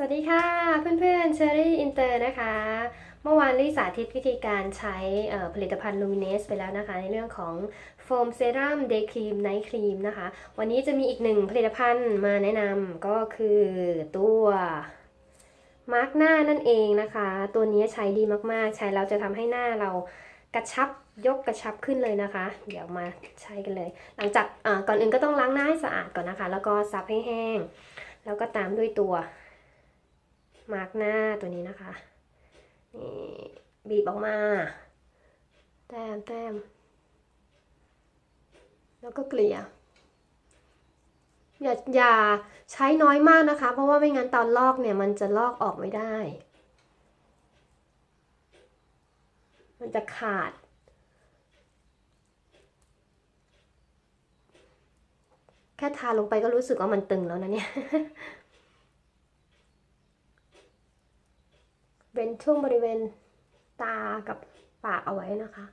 สวัสดีค่ะเพื่อนๆเชอรี่อินเตอร์นะคะ เมื่อวานลี่สาธิตวิธีการใช้ผลิตภัณฑ์ Luminous ไปแล้วนะคะ ในเรื่องของโฟมเซรั่มเดย์ครีมไนท์ครีมนะคะ วันนี้จะมีอีกหนึ่งผลิตภัณฑ์มาแนะนำก็คือตัวมาร์กหน้านั่นเองนะคะ ตัวนี้ใช้ดีมากๆ ใช้แล้วจะทำให้หน้าเรากระชับยกกระชับขึ้นเลยนะคะ เดี๋ยวมาใช้กันเลย หลังจากก่อนอื่นก็ต้องล้างหน้าให้สะอาดก่อนนะคะ แล้วก็ซับให้แห้ง แล้วก็ตามด้วยตัว มาร์กหน้าตัวนี้นะคะ นี่บีบออกมา แต้มแต้ม แล้วก็เกลี่ย อย่าอย่าใช้น้อยมากนะคะ เพราะว่าไม่งั้นตอนลอกเนี่ยมันจะลอกออกไม่ได้ มันจะขาดแค่ทาลงไปก็รู้สึกว่ามันตึงแล้วนะเนี่ย เป็นช่วงบริเวณตากับปากเอาไว้นะคะ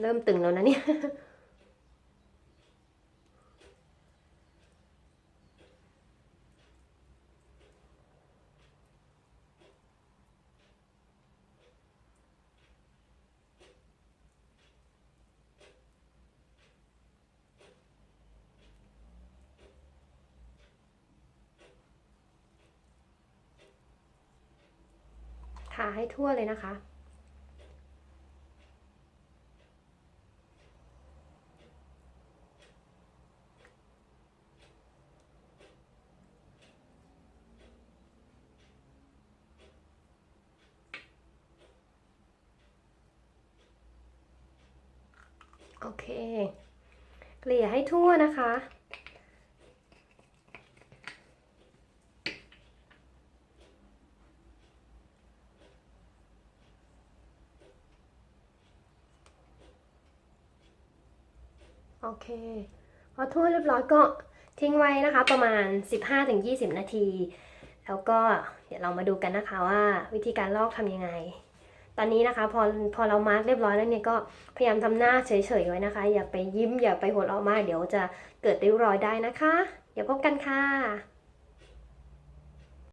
เริ่มตึงแล้วนะเนี่ยาให้ทั่วเลยนะคะ โอเค เกลี่ยให้ทั่วนะคะ โอเค พอทั่วเรียบร้อยก็ทิ้งไว้นะคะ ประมาณ 15-20 นาที แล้วก็เดี๋ยวเรามาดูกันนะคะว่าวิธีการลอกทำยังไง ตอนนี้นะคะพอพอเรามาร์กเรียบร้อยแล้วเนี่ยก็พยายามทำหน้าเฉยๆไว้นะคะ อย่าไปยิ้มอย่าไปหัวเราะมากเดี๋ยวจะเกิดริ้วรอยได้นะคะ เดี๋ยวพบกันค่ะ